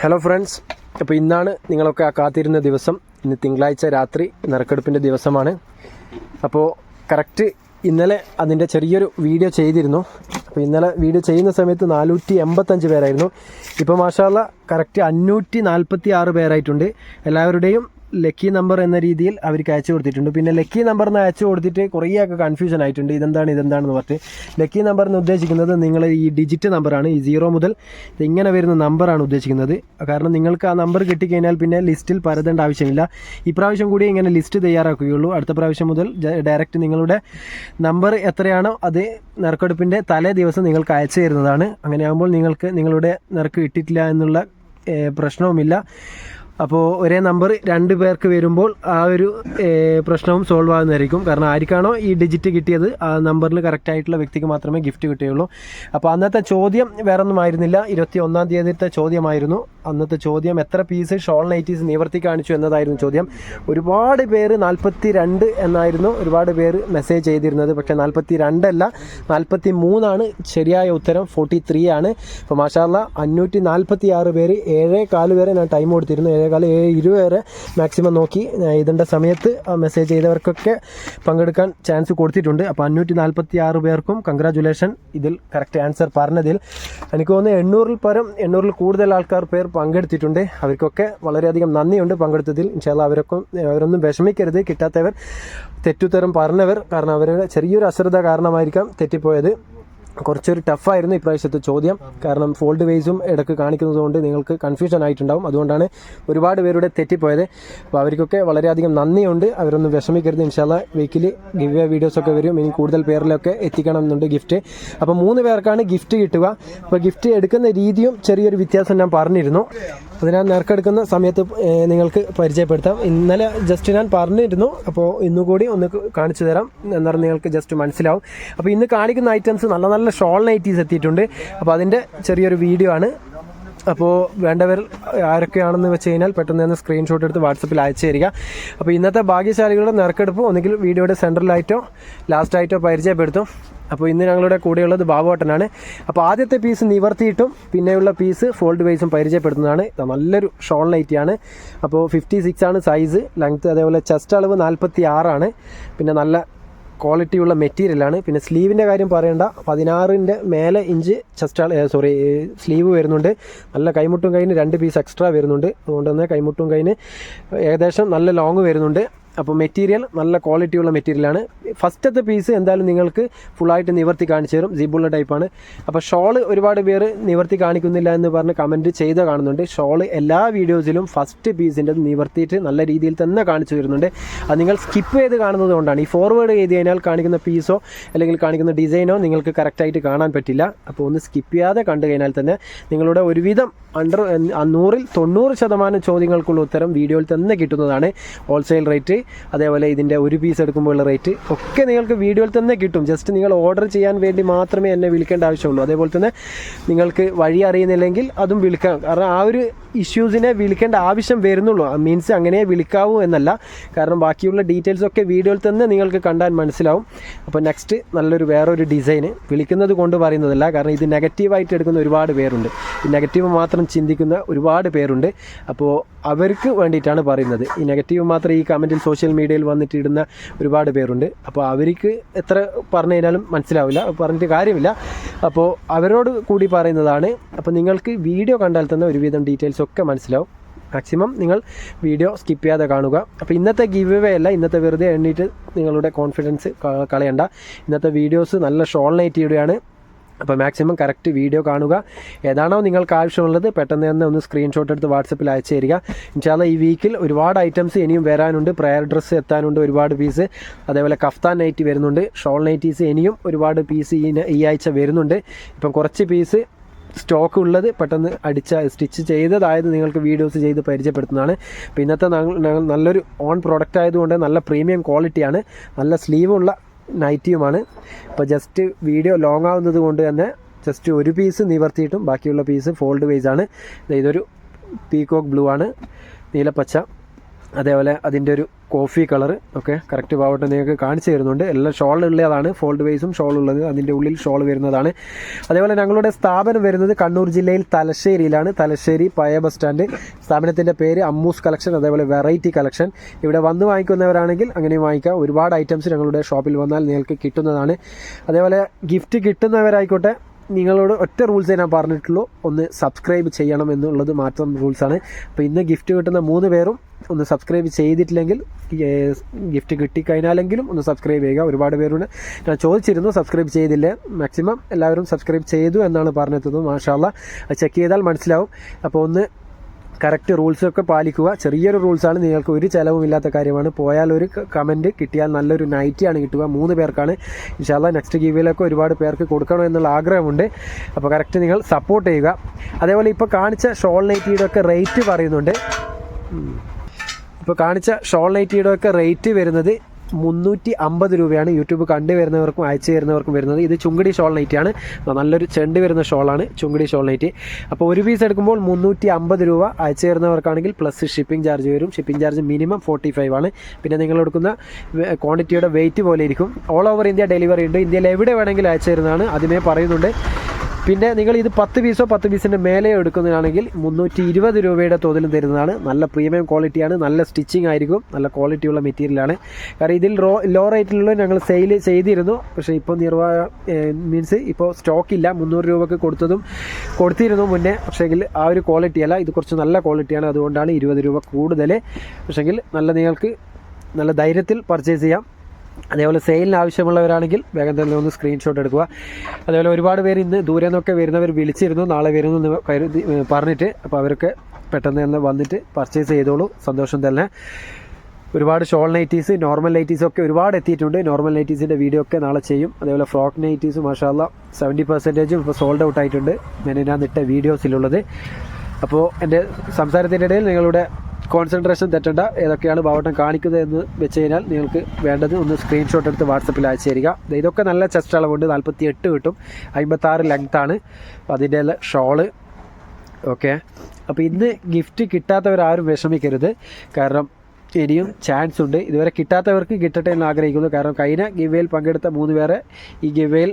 Hello friends അപ്പോൾ ഇന്നാണ് നിങ്ങളൊക്കെ ആ കാത്തിരുന്ന ദിവസം. ഇന്ന് തിങ്കളാഴ്ച രാത്രി നറുക്കെടുപ്പിന്റെ ദിവസമാണ്. അപ്പോൾ കറക്റ്റ് ഇന്നലെ അതിന്റെ ചെറിയൊരു വീഡിയോ ചെയ്തിരുന്നു. അപ്പോൾ ഇന്നലെ വീഡിയോ ചെയ്യുന്ന സമയത്ത് നാനൂറ്റി എൺപത്തഞ്ച് പേരായിരുന്നു. ഇപ്പോൾ മാഷാല്ല കറക്റ്റ് അഞ്ഞൂറ്റി നാൽപ്പത്തി ആറ് പേരായിട്ടുണ്ട്. എല്ലാവരുടെയും ലക്കി നമ്പർ എന്ന രീതിയിൽ അവർക്ക് അയച്ചു കൊടുത്തിട്ടുണ്ട്. പിന്നെ ലക്കി നമ്പർ എന്ന് അയച്ചു കൊടുത്തിട്ട് കുറേയൊക്കെ കൺഫ്യൂഷൻ ആയിട്ടുണ്ട്. ഇതെന്താണ് ഇതെന്താണെന്ന് പറഞ്ഞിട്ട്. ലക്കി നമ്പർ എന്ന് ഉദ്ദേശിക്കുന്നത് നിങ്ങൾ ഈ ഡിജിറ്റ് നമ്പറാണ് ഈ സീറോ മുതൽ ഇങ്ങനെ വരുന്ന നമ്പറാണ് ഉദ്ദേശിക്കുന്നത്. കാരണം നിങ്ങൾക്ക് ആ നമ്പർ കിട്ടിക്കഴിഞ്ഞാൽ പിന്നെ ലിസ്റ്റിൽ പരതേണ്ട ആവശ്യമില്ല. ഇപ്രാവശ്യം കൂടി ഇങ്ങനെ ലിസ്റ്റ് തയ്യാറാക്കുകയുള്ളൂ. അടുത്ത പ്രാവശ്യം മുതൽ ഡയറക്റ്റ് നിങ്ങളുടെ നമ്പർ എത്രയാണോ അത് നറുക്കെടുപ്പിന്റെ തലേ ദിവസം നിങ്ങൾക്ക് അയച്ചു തരുന്നതാണ്. അങ്ങനെയാകുമ്പോൾ നിങ്ങൾക്ക് നിങ്ങളുടെ നറുക്ക് കിട്ടിയിട്ടില്ല എന്നുള്ള പ്രശ്നവുമില്ല. അപ്പോൾ ഒരേ നമ്പർ രണ്ട് പേർക്ക് വരുമ്പോൾ ആ ഒരു പ്രശ്നവും സോൾവ് ആകുന്നതായിരിക്കും കാരണം ആർക്കാണോ ഈ ഡിജിറ്റ് കിട്ടിയത് ആ നമ്പറിൽ കറക്റ്റ് ആയിട്ടുള്ള വ്യക്തിക്ക് മാത്രമേ ഗിഫ്റ്റ് കിട്ടുകയുള്ളൂ അപ്പോൾ അന്നത്തെ ചോദ്യം വേറൊന്നും ആയിരുന്നില്ല. ഇരുപത്തി ഒന്നാം തീയതിത്തെ ചോദ്യമായിരുന്നു. അന്നത്തെ ചോദ്യം എത്ര പീസ് ഷോൾ നൈറ്റീസ് നിവർത്തി കാണിച്ചു എന്നതായിരുന്നു ചോദ്യം. ഒരുപാട് പേര് നാൽപ്പത്തി രണ്ട് എന്നായിരുന്നു ഒരുപാട് പേര് മെസ്സേജ് ചെയ്തിരുന്നത്. പക്ഷേ നാൽപ്പത്തി രണ്ടല്ല നാൽപ്പത്തി മൂന്നാണ് ശരിയായ ഉത്തരം. ഫോർട്ടി ത്രീ ആണ്. അപ്പോൾ മാഷാല്ല അഞ്ഞൂറ്റി നാൽപ്പത്തി ആറ് പേര് ഏഴേ കാൽ വരെ ഞാൻ ടൈം കൊടുത്തിരുന്നു. കാൽ ഏഴ് വരെ മാക്സിമം നോക്കി. ഇതിന്റെ സമയത്ത് മെസ്സേജ് ചെയ്തവർക്കൊക്കെ പങ്കെടുക്കാൻ ചാൻസ് കൊടുത്തിട്ടുണ്ട്. അപ്പോൾ അഞ്ഞൂറ്റി നാൽപ്പത്തി ആറ് പേർക്കും കൺഗ്രാജുലേഷൻ ഇതിൽ കറക്റ്റ് ആൻസർ പറഞ്ഞതിൽ എനിക്ക് തോന്നുന്നു എണ്ണൂറിൽ പരം എണ്ണൂറിൽ കൂടുതൽ ആൾക്കാർ പേർ പങ്കെടുത്തിട്ടുണ്ട്. അവർക്കൊക്കെ വളരെയധികം നന്ദിയുണ്ട് പങ്കെടുത്തതിൽ. ചില അവരൊക്കെ അവരൊന്നും വിഷമിക്കരുത്. കിട്ടാത്തവർ തെറ്റുത്തരം പറഞ്ഞവർ കാരണം അവരുടെ ചെറിയൊരു അശ്രദ്ധ കാരണമായിരിക്കാം തെറ്റിപ്പോയത്. കുറച്ചൊരു ടഫായിരുന്നു ഇപ്രാവശ്യത്തെ ചോദ്യം. കാരണം ഫോൾഡ് വേസും ഇടയ്ക്ക് കാണിക്കുന്നതുകൊണ്ട് നിങ്ങൾക്ക് കൺഫ്യൂഷൻ ആയിട്ടുണ്ടാവും. അതുകൊണ്ടാണ് ഒരുപാട് പേരുടെ തെറ്റിപ്പോയത്. അപ്പോൾ അവർക്കൊക്കെ വളരെയധികം നന്ദിയുണ്ട്. അവരൊന്നും വിഷമിക്കരുത്. ഇൻഷാല്ല വീക്കിലി ഗിവ് വീഡിയോസൊക്കെ വരും. ഇനി കൂടുതൽ പേരിലൊക്കെ എത്തിക്കണം എന്നുണ്ട് ഗിഫ്റ്റ് അപ്പോൾ മൂന്ന് പേർക്കാണ് ഗിഫ്റ്റ് കിട്ടുക. അപ്പോൾ ഗിഫ്റ്റ് എടുക്കുന്ന രീതിയും ചെറിയൊരു വ്യത്യാസം ഞാൻ പറഞ്ഞിരുന്നു. അത് ഞാൻ നേർക്കെടുക്കുന്ന സമയത്ത് നിങ്ങൾക്ക് പരിചയപ്പെടുത്താം. ഇന്നലെ ജസ്റ്റ് ഞാൻ പറഞ്ഞിരുന്നു. അപ്പോൾ ഇന്നുകൂടി ഒന്ന് കാണിച്ചു തരാം. എന്നാലും നിങ്ങൾക്ക് ജസ്റ്റ് മനസ്സിലാവും. അപ്പോൾ ഇന്ന് കാണിക്കുന്ന ഐറ്റംസ് നല്ല നല്ല ഷോൾ നൈറ്റീസ് എത്തിയിട്ടുണ്ട്. അപ്പോൾ അതിന്റെ ചെറിയൊരു വീഡിയോ ആണ്. അപ്പോൾ വേണ്ടവർ ആരൊക്കെയാണെന്ന് വെച്ച് കഴിഞ്ഞാൽ പെട്ടെന്ന് തന്നെ സ്ക്രീൻഷോട്ട് എടുത്ത് വാട്സപ്പിൽ അയച്ചു തരിക. അപ്പോൾ ഇന്നത്തെ ഭാഗ്യശാലികളുടെ നറുക്കെടുപ്പ് ഒന്നുകിൽ വീഡിയോയുടെ സെൻട്രലായിട്ടോ ലാസ്റ്റായിട്ടോ പരിചയപ്പെടുത്തും. അപ്പോൾ ഇന്ന് ഞങ്ങളുടെ കൂടെയുള്ളത് ബാബുവട്ടനാണ് അപ്പോൾ ആദ്യത്തെ പീസ് നിവർത്തിയിട്ടും പിന്നെയുള്ള പീസ് ഫോൾഡ് വൈസും പരിചയപ്പെടുത്തുന്നതാണ്. നല്ലൊരു ഷോൾ നൈറ്റിയാണ് അപ്പോൾ ഫിഫ്റ്റി സിക്സ് ആണ് സൈസ് ലെങ്ത്ത് അതേപോലെ ചെസ്റ്റ് അളവ് നാൽപ്പത്തി ആറാണ് പിന്നെ നല്ല ക്വാളിറ്റിയുള്ള മെറ്റീരിയലാണ് പിന്നെ സ്ലീവിന്റെ കാര്യം പറയേണ്ട. പതിനാറിന്റെ മേലെ ഇഞ്ച് ചെസ്റ്റ് സോറി സ്ലീവ് വരുന്നുണ്ട്. നല്ല കൈമുട്ടും കൈന് രണ്ട് പീസ് എക്സ്ട്രാ വരുന്നുണ്ട്. അതുകൊണ്ട് തന്നെ കൈമുട്ടും കൈന് ഏകദേശം നല്ല ലോങ് വരുന്നുണ്ട്. അപ്പോൾ മെറ്റീരിയൽ നല്ല ക്വാളിറ്റിയുള്ള മെറ്റീരിയലാണ് ഫസ്റ്റത്തെ പീസ് എന്തായാലും നിങ്ങൾക്ക് ഫുള്ളായിട്ട് നിവർത്തി കാണിച്ചു തരും. ജിബുള്ള ടൈപ്പാണ് അപ്പോൾ ഷോൾ ഒരുപാട് പേര് നിവർത്തി കാണിക്കുന്നില്ല എന്ന് പറഞ്ഞ് കമന്റ് ചെയ്ത് കാണുന്നുണ്ട്. ഷോൾ എല്ലാ വീഡിയോസിലും ഫസ്റ്റ് പീസിന്റെ നിവർത്തിയിട്ട് നല്ല രീതിയിൽ തന്നെ കാണിച്ചു തരുന്നുണ്ട്. അത് നിങ്ങൾ സ്കിപ്പ് ചെയ്ത് കാണുന്നത് കൊണ്ടാണ്. ഈ ഫോർവേഡ് ചെയ്ത് കഴിഞ്ഞാൽ കാണിക്കുന്ന പീസോ അല്ലെങ്കിൽ കാണിക്കുന്ന ഡിസൈനോ നിങ്ങൾക്ക് കറക്റ്റായിട്ട് കാണാൻ പറ്റില്ല. അപ്പോൾ ഒന്ന് സ്കിപ്പ് ചെയ്യാതെ കണ്ടു കഴിഞ്ഞാൽ തന്നെ നിങ്ങളുടെ ഒരുവിധം അണ്ടർ നൂറിൽ തൊണ്ണൂറ് ശതമാനം ചോദ്യങ്ങൾക്കുള്ള ഉത്തരം വീഡിയോയിൽ തന്നെ കിട്ടുന്നതാണ്. ഹോൾസെയിൽ റേറ്റ് അതേപോലെ ഇതിന്റെ ഒരു പീസ് എടുക്കുമ്പോഴുള്ള റേറ്റ് ഒക്കെ നിങ്ങൾക്ക് വീഡിയോയിൽ തന്നെ കിട്ടും. ജസ്റ്റ് നിങ്ങൾ ഓർഡർ ചെയ്യാൻ വേണ്ടി മാത്രമേ എന്നെ വിളിക്കേണ്ട ആവശ്യമുള്ളൂ. അതേപോലെ തന്നെ നിങ്ങൾക്ക് വഴി അറിയുന്നില്ലെങ്കിൽ അതും വിളിക്കാം. കാരണം ആ ഒരു ഇഷ്യൂസിനെ വിളിക്കേണ്ട ആവശ്യം വരുന്നുള്ളൂ. മീൻസ് അങ്ങനെ വിളിക്കാവൂ എന്നല്ല. കാരണം ബാക്കിയുള്ള ഡീറ്റെയിൽസ് ഒക്കെ വീഡിയോയിൽ തന്നെ നിങ്ങൾക്ക് കണ്ടാൽ മനസ്സിലാവും. അപ്പോൾ നെക്സ്റ്റ് നല്ലൊരു വേറൊരു ഡിസൈന് വിളിക്കുന്നത് കൊണ്ട് പറയുന്നതല്ല. കാരണം ഇത് നെഗറ്റീവായിട്ട് എടുക്കുന്ന ഒരുപാട് പേരുണ്ട്. നെഗറ്റീവ് മാത്രം ചിന്തിക്കുന്ന ഒരുപാട് പേരുണ്ട്. അപ്പോൾ അവർക്ക് വേണ്ടിയിട്ടാണ് പറയുന്നത്. ഈ നെഗറ്റീവ് മാത്രം ഈ കമന്റിൽ സോഷ്യൽ മീഡിയയിൽ വന്നിട്ട് ഇടുന്ന ഒരുപാട് പേരുണ്ട്. അപ്പോൾ അവർക്ക് എത്ര പറഞ്ഞു കഴിഞ്ഞാലും മനസ്സിലാവില്ല. പറഞ്ഞിട്ട് കാര്യമില്ല. അപ്പോൾ അവരോട് കൂടി പറയുന്നതാണ് അപ്പോൾ നിങ്ങൾക്ക് വീഡിയോ കണ്ടാൽ തന്നെ ഒരുവിധം ഡീറ്റെയിൽസ് ഒക്കെ മനസ്സിലാവും. മാക്സിമം നിങ്ങൾ വീഡിയോ സ്കിപ്പ് ചെയ്യാതെ കാണുക. അപ്പോൾ ഇന്നത്തെ ഗിവ് അവേ അല്ല ഇന്നത്തെ വെറുതെ എണ്ണീട്ട് നിങ്ങളുടെ കോൺഫിഡൻസ് കളയണ്ട. ഇന്നത്തെ വീഡിയോസ് നല്ല ഷോൾ നൈറ്റിയുടെയാണ്. അപ്പോൾ മാക്സിമം കറക്റ്റ് വീഡിയോ കാണുക. ഏതാണോ നിങ്ങൾക്ക് ആവശ്യമുള്ളത് പെട്ടെന്ന് തന്നെ ഒന്ന് സ്ക്രീൻഷോട്ട് എടുത്ത് വാട്സപ്പിൽ അയച്ചു തരിക. ഇൻഷാല്ല ഈ വീക്കിൽ ഒരുപാട് ഐറ്റംസ് ഇനിയും വരാനുണ്ട്. പ്രയർ ഡ്രസ്സ് എത്താനുണ്ട് ഒരുപാട് പീസ് അതേപോലെ കഫ്താൻ നൈറ്റ് വരുന്നുണ്ട്. ഷോൾ നൈറ്റീസ് ഇനിയും ഒരുപാട് പീസ് ഈ ആഴ്ച വരുന്നുണ്ട്. ഇപ്പം കുറച്ച് പീസ് സ്റ്റോക്ക് ഉള്ളത് പെട്ടെന്ന് അടിച്ച സ്റ്റിച്ച് ചെയ്തതായത് നിങ്ങൾക്ക് വീഡിയോസ് ചെയ്ത് പരിചയപ്പെടുത്തുന്നതാണ്. അപ്പോൾ ഇന്നത്തെ നല്ലൊരു ഓൺ പ്രോഡക്റ്റ് ആയതുകൊണ്ട് നല്ല പ്രീമിയം ക്വാളിറ്റിയാണ് നല്ല സ്ലീവുള്ള നൈറ്റിയുമാണ്. ഇപ്പോൾ ജസ്റ്റ് വീഡിയോ ലോങ് ആവുന്നത് കൊണ്ട് തന്നെ ജസ്റ്റ് ഒരു പീസ് നിവർത്തിയിട്ടും ബാക്കിയുള്ള പീസ് ഫോൾഡ് വേസ് ആണ്. ഇതൊരു പീകോക്ക് ബ്ലൂ ആണ്. നീലപ്പച്ച. അതേപോലെ അതിന്റെ ഒരു കോഫി കളർ ഒക്കെ കറക്റ്റ് പാവട്ടെ നിങ്ങൾക്ക് കാണിച്ചു തരുന്നുണ്ട്. എല്ലാം ഷോൾ ഉള്ളതാണ് ഫോൾഡ് വൈസും ഷോൾ ഉള്ളത്. അതിന്റെ ഉള്ളിൽ ഷോൾ വരുന്നതാണ്. അതേപോലെ ഞങ്ങളുടെ സ്ഥാപനം വരുന്നത് കണ്ണൂർ ജില്ലയിൽ തലശ്ശേരിയിലാണ്. തലശ്ശേരി പയ ബസ് സ്റ്റാൻഡ് സ്ഥാപനത്തിന്റെ പേര് അമ്മൂസ് കളക്ഷൻ അതേപോലെ വെറൈറ്റി കളക്ഷൻ ഇവിടെ വന്ന് വാങ്ങിക്കുന്നവരാണെങ്കിൽ അങ്ങനെ വാങ്ങിക്കാം. ഒരുപാട് ഐറ്റംസ് ഞങ്ങളുടെ ഷോപ്പിൽ വന്നാൽ നിങ്ങൾക്ക് കിട്ടുന്നതാണ്. അതേപോലെ ഗിഫ്റ്റ് കിട്ടുന്നവരായിക്കോട്ടെ നിങ്ങളോട് ഒറ്റ റൂൾസേ ഞാൻ പറഞ്ഞിട്ടുള്ളൂ. ഒന്ന് സബ്സ്ക്രൈബ് ചെയ്യണം എന്നുള്ളത് മാത്രം റൂൾസാണ് അപ്പോൾ ഇന്ന് ഗിഫ്റ്റ് കിട്ടുന്ന മൂന്ന് പേരും ഒന്ന് സബ്സ്ക്രൈബ് ചെയ്തിട്ടില്ലെങ്കിൽ ഗിഫ്റ്റ് കിട്ടിക്കഴിഞ്ഞാലെങ്കിലും ഒന്ന് സബ്സ്ക്രൈബ് ചെയ്യുക. ഒരുപാട് പേരുണ്ട്. ഞാൻ ചോദിച്ചിരുന്നു സബ്സ്ക്രൈബ് ചെയ്തില്ലേ? മാക്സിമം എല്ലാവരും സബ്സ്ക്രൈബ് ചെയ്തു എന്നാണ് പറഞ്ഞെത്തുന്നത് മാഷാല്ല ചെക്ക് ചെയ്താൽ മനസ്സിലാവും. അപ്പോൾ ഒന്ന് കറക്റ്റ് റൂൾസൊക്കെ പാലിക്കുക. ചെറിയൊരു റൂൾസാണ് നിങ്ങൾക്ക് ഒരു ചിലവുമില്ലാത്ത കാര്യമാണ്. പോയാൽ ഒരു കമന്റ് കിട്ടിയാൽ നല്ലൊരു നൈറ്റിയാണ് കിട്ടുക. മൂന്ന് പേർക്കാണ്. ഇൻഷാല്ല നെക്സ്റ്റ് ഗീവിലൊക്കെ ഒരുപാട് പേർക്ക് കൊടുക്കണം എന്നുള്ള ആഗ്രഹമുണ്ട്. അപ്പോൾ കറക്റ്റ് നിങ്ങൾ സപ്പോർട്ട് ചെയ്യുക. അതേപോലെ ഇപ്പോൾ കാണിച്ച ഷോൾ നൈറ്റിയുടെ ഒക്കെ റേറ്റ് പറയുന്നുണ്ട്. ഇപ്പോൾ കാണിച്ച ഷോൾ നൈറ്റിയുടെ ഒക്കെ റേറ്റ് വരുന്നത് മുന്നൂറ്റി അമ്പത് രൂപയാണ് യൂട്യൂബ് കണ്ടുവരുന്നവർക്കും അയച്ചു തരുന്നവർക്കും വരുന്നത്. ഇത് ചുങ്കടി ഷോൾ നൈറ്റിയാണ്. നല്ലൊരു ചെണ്ട് വരുന്ന ഷോളാണ് ചുങ്കടി ഷോൾ നൈറ്റി. അപ്പോൾ ഒരു പീസ് എടുക്കുമ്പോൾ മുന്നൂറ്റി അമ്പത് രൂപ അയച്ചു തരുന്നവർക്കാണെങ്കിൽ പ്ലസ് ഷിപ്പിംഗ് ചാർജ് വരും. Shipping charge minimum forty five ആണ്. പിന്നെ നിങ്ങൾ എടുക്കുന്ന ക്വാണ്ടിറ്റിയുടെ വെയിറ്റ് പോലെ ഇരിക്കും. ഓൾ ഓവർ ഇന്ത്യ ഡെലിവറി ഉണ്ട്. ഇന്ത്യയിൽ എവിടെ വേണമെങ്കിലും അയച്ചു തരുന്നതാണ്. അതിനെ പറയുന്നുണ്ട്. പിന്നെ നിങ്ങൾ ഇത് പത്ത് പീസോ പത്ത് പീസിന്റെ മേലെയോ എടുക്കുന്നതാണെങ്കിൽ മുന്നൂറ്റി ഇരുപത് രൂപയുടെ തോതിലും തരുന്നതാണ്. നല്ല പ്രീമിയം ക്വാളിറ്റിയാണ് നല്ല സ്റ്റിച്ചിങ് ആയിരിക്കും. നല്ല ക്വാളിറ്റിയുള്ള മെറ്റീരിയലാണ് കാരണം ഇതിൽ റോ ലോ റേറ്റിലുള്ള ഞങ്ങൾ സെയിൽ ചെയ്തിരുന്നു. പക്ഷേ ഇപ്പോൾ നിർവാഹ മീൻസ് ഇപ്പോൾ സ്റ്റോക്കില്ല മുന്നൂറ് രൂപക്ക് കൊടുത്തതും കൊടുത്തിരുന്നു മുന്നേ. പക്ഷേങ്കിൽ ആ ഒരു ക്വാളിറ്റി അല്ല. ഇത് കുറച്ച് നല്ല ക്വാളിറ്റിയാണ് അതുകൊണ്ടാണ് ഇരുപത് രൂപ കൂടുതൽ പക്ഷേങ്കിൽ നല്ല നിങ്ങൾക്ക് നല്ല ധൈര്യത്തിൽ പർച്ചേസ് ചെയ്യാം. അതേപോലെ സെയിലിന് ആവശ്യമുള്ളവരാണെങ്കിൽ വേഗം തന്നെ ഒന്ന് സ്ക്രീൻഷോട്ട് എടുക്കുക. അതേപോലെ ഒരുപാട് പേര് ഇന്ന് ദൂരെ നിന്നൊക്കെ വരുന്നവർ വിളിച്ചിരുന്നു നാളെ വരുന്നു എന്ന് കരുതി പറഞ്ഞിട്ട്. അപ്പോൾ അവരൊക്കെ പെട്ടെന്ന് തന്നെ വന്നിട്ട് പർച്ചേസ് ചെയ്തോളൂ. സന്തോഷം തന്നെ. ഒരുപാട് ഷോൾ നൈറ്റീസ് നോർമൽ നൈറ്റീസ് ഒക്കെ ഒരുപാട് എത്തിയിട്ടുണ്ട്. നോർമൽ നൈറ്റീസിന്റെ വീഡിയോ ഒക്കെ നാളെ ചെയ്യും. അതേപോലെ ഫ്രോക്ക് നൈറ്റീസ് മാഷാല്ല സെവന്റി പെർസെന്റേജും ഇപ്പോൾ സോൾഡ് ഔട്ട് ആയിട്ടുണ്ട്. ഇട്ട വീഡിയോസിലുള്ളത് അപ്പോൾ എന്റെ സംസാരത്തിന്റെ ഇടയിൽ നിങ്ങളുടെ കോൺസെൻട്രേഷൻ തെറ്റണ്ട. ഏതൊക്കെയാണ് ബാവട്ടം കാണിക്കുന്നത് എന്ന് വെച്ച് കഴിഞ്ഞാൽ നിങ്ങൾക്ക് വേണ്ടത് ഒന്ന് സ്ക്രീൻഷോട്ട് എടുത്ത് വാട്സപ്പിൽ അയച്ചു തരിക ഇതൊക്കെ നല്ല ചെസ്റ്റ് അളവുണ്ട്. നാൽപ്പത്തി എട്ട് കിട്ടും അമ്പത്താറ് ലെങ്ത്താണ് അതിന്റെ ഷോൾ ഓക്കെ അപ്പോൾ ഇന്ന് ഗിഫ്റ്റ് കിട്ടാത്തവരാരും വിഷമിക്കരുത്. കാരണം ഇനിയും ചാൻസ് ഉണ്ട്. ഇതുവരെ കിട്ടാത്തവർക്ക് കിട്ടട്ടെ എന്ന് ആഗ്രഹിക്കുന്നു. കാരണം കഴിഞ്ഞ ഗിവേയിൽ പങ്കെടുത്ത മൂന്ന് പേരെ ഈ ഗിവേയിൽ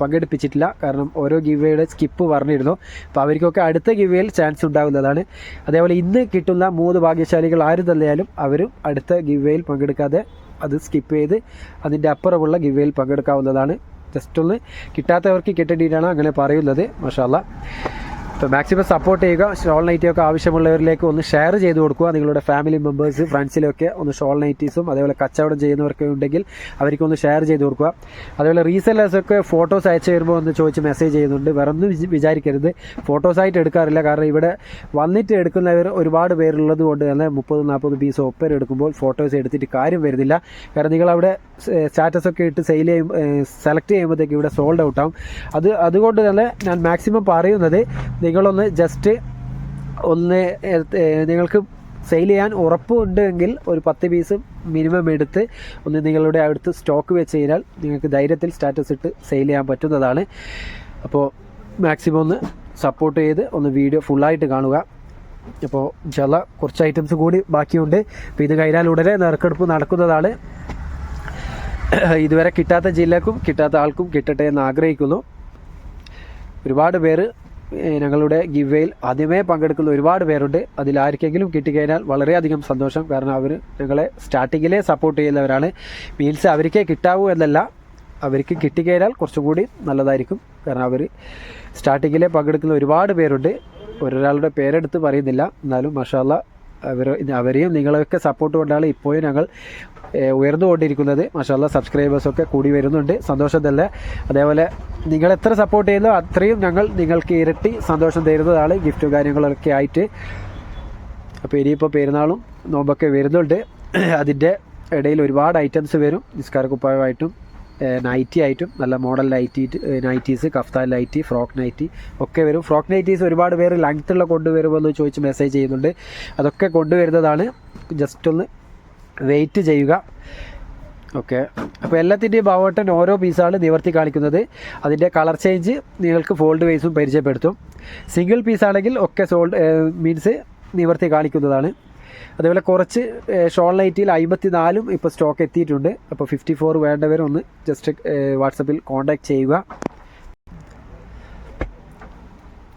പങ്കെടുപ്പിച്ചിട്ടില്ല. കാരണം ഓരോ ഗിവേയുടെ സ്കിപ്പ് പറഞ്ഞിരുന്നു. അപ്പോൾ അവർക്കൊക്കെ അടുത്ത ഗിവേയിൽ ചാൻസ് ഉണ്ടാകുന്നതാണ് അതേപോലെ ഇന്ന് കിട്ടുന്ന മൂന്ന് ഭാഗ്യശാലികൾ ആര് തന്നെയാലും അവരും അടുത്ത ഗിവേയിൽ പങ്കെടുക്കാതെ അത് സ്കിപ്പ് ചെയ്ത് അതിന്റെ അപ്പുറമുള്ള ഗിവേയിൽ പങ്കെടുക്കാവുന്നതാണ്. ജസ്റ്റ് ഒന്ന് കിട്ടാത്തവർക്ക് കിട്ടേണ്ടിയിട്ടാണ് അങ്ങനെ പറയുന്നത്. മഷാല്ല അപ്പോൾ മാക്സിമം സപ്പോർട്ട് ചെയ്യുക ഷോൾ നൈറ്റിയൊക്കെ ആവശ്യമുള്ളവരിലേക്ക് ഒന്ന് ഷെയർ ചെയ്ത് കൊടുക്കുക. നിങ്ങളുടെ ഫാമിലി മെമ്പേഴ്സ് ഫ്രണ്ട്സിലൊക്കെ ഒന്ന് ഷോൾ നൈറ്റീസും അതേപോലെ കച്ചവടം ചെയ്യുന്നവർക്ക് ഉണ്ടെങ്കിൽ അവർക്കൊന്ന് ഷെയർ ചെയ്ത് കൊടുക്കുക. അതേപോലെ റീസെല്ലേഴ്സൊക്കെ ഫോട്ടോസ് അയച്ചു വരുമ്പോൾ ഒന്ന് ചോദിച്ച് മെസ്സേജ് ചെയ്യുന്നുണ്ട്. വേറെ ഒന്നും വിചാരിക്കരുത്. ഫോട്ടോസായിട്ട് എടുക്കാറില്ല. കാരണം ഇവിടെ വന്നിട്ട് എടുക്കുന്നവർ ഒരുപാട് പേരുള്ളത് കൊണ്ട് തന്നെ മുപ്പത് നാൽപ്പത് പീസ് ഒപ്പര എടുക്കുമ്പോൾ ഫോട്ടോസ് എടുത്തിട്ട് കാര്യം വരുന്നില്ല. കാരണം നിങ്ങളവിടെ സ്റ്റാറ്റസൊക്കെ ഇട്ട് സെയിൽ ചെയ്യും സെലക്ട് ചെയ്യുമ്പോഴത്തേക്ക് ഇവിടെ സോൾഡ് ഔട്ട് ആവും. അത് അതുകൊണ്ട് തന്നെ ഞാൻ മാക്സിമം പറയുന്നത് നിങ്ങളൊന്ന് ജസ്റ്റ് ഒന്ന് നിങ്ങൾക്ക് സെയിൽ ചെയ്യാൻ ഉറപ്പുണ്ടെങ്കിൽ ഒരു പത്ത് പീസ് മിനിമം എടുത്ത് ഒന്ന് നിങ്ങളുടെ അടുത്ത് സ്റ്റോക്ക് വെച്ച് കഴിഞ്ഞാൽ നിങ്ങൾക്ക് ധൈര്യത്തിൽ സ്റ്റാറ്റസ് ഇട്ട് സെയിൽ ചെയ്യാൻ പറ്റുന്നതാണ്. അപ്പോൾ മാക്സിമം ഒന്ന് സപ്പോർട്ട് ചെയ്ത് ഒന്ന് വീഡിയോ ഫുള്ളായിട്ട് കാണുക. അപ്പോൾ ചില കുറച്ച് ഐറ്റംസ് കൂടി ബാക്കിയുണ്ട്. അപ്പോൾ ഇത് കഴിഞ്ഞാൽ ഉടനെ നറുക്കെടുപ്പ് നടക്കുന്നതാണ്. ഇതുവരെ കിട്ടാത്ത ജില്ലക്കും കിട്ടാത്ത ആൾക്കും കിട്ടട്ടെ എന്ന് ആഗ്രഹിക്കുന്നു. ഒരുപാട് പേര് ഞങ്ങളുടെ ഗിവേയിൽ ആദ്യമേ പങ്കെടുക്കുന്ന ഒരുപാട് പേരുണ്ട്. അതിൽ ആർക്കെങ്കിലും കിട്ടിക്കഴിഞ്ഞാൽ വളരെയധികം സന്തോഷം. കാരണം അവർ ഞങ്ങളെ സ്റ്റാർട്ടിങ്ങിലെ സപ്പോർട്ട് ചെയ്യുന്നവരാണ്. മീൻസ് അവർക്കേ കിട്ടാവൂ എന്നല്ല. അവർക്ക് കിട്ടിക്കഴിഞ്ഞാൽ കുറച്ചും കൂടി നല്ലതായിരിക്കും. കാരണം അവർ സ്റ്റാർട്ടിങ്ങിലെ പങ്കെടുക്കുന്ന ഒരുപാട് പേരുണ്ട്. ഒരാളുടെ പേരെടുത്ത് പറയുന്നില്ല. എന്നാലും മഷാല്ല അവർ അവരെയും നിങ്ങളെയൊക്കെ സപ്പോർട്ട് കൊണ്ടാണ് ഇപ്പോഴും ഞങ്ങൾ ഉയർന്നുകൊണ്ടിരിക്കുന്നത്. മഷാല്ല സബ്സ്ക്രൈബേഴ്സൊക്കെ കൂടി വരുന്നുണ്ട്. സന്തോഷം തന്നെ. അതേപോലെ നിങ്ങൾ എത്ര സപ്പോർട്ട് ചെയ്യുന്നോ അത്രയും ഞങ്ങൾ നിങ്ങൾക്ക് ഇരട്ടി സന്തോഷം തരുന്നതാണ് ഗിഫ്റ്റും കാര്യങ്ങളൊക്കെ ആയിട്ട്. അപ്പോൾ ഇനിയിപ്പോൾ പെരുന്നാളും നോമ്പൊക്കെ വരുന്നുണ്ട്. അതിന്റെ ഇടയിൽ ഒരുപാട് ഐറ്റംസ് വരും. നിസ്കാര കുപ്പായമായിട്ടും നൈറ്റി ആയിട്ടും നല്ല model nighty nighties kaftan nighty frock nighty ഒക്കെ വരും. ഫ്രോക്ക് നൈറ്റീസ് ഒരുപാട് പേര് ലെങ്ത്തുള്ള കൊണ്ടുവരുമെന്ന് ചോദിച്ച് മെസ്സേജ് ചെയ്യുന്നുണ്ട്. അതൊക്കെ കൊണ്ടുവരുന്നതാണ്. ജസ്റ്റ് ഒന്ന് വെയിറ്റ് ചെയ്യുക. ഓക്കെ അപ്പോൾ എല്ലാത്തിന്റെയും ഭാവട്ടൻ ഓരോ പീസാണ് നിവർത്തി കാണിക്കുന്നത്. അതിന്റെ കളർ ചേഞ്ച് നിങ്ങൾക്ക് ഫോൾഡ് വൈസും പരിചയപ്പെടുത്തും. സിംഗിൾ പീസാണെങ്കിൽ ഒക്കെ സോൾഡ് മീൻസ് നിവർത്തി കാണിക്കുന്നതാണ്. അതേപോലെ കുറച്ച് ഷോൾ ലൈറ്റിൽ അമ്പത്തി നാലും ഇപ്പോൾ സ്റ്റോക്ക് എത്തിയിട്ടുണ്ട്. അപ്പോൾ ഫിഫ്റ്റി ഫോർ വേണ്ടവരൊന്ന് ജസ്റ്റ് വാട്സപ്പിൽ കോൺടാക്ട് ചെയ്യുക.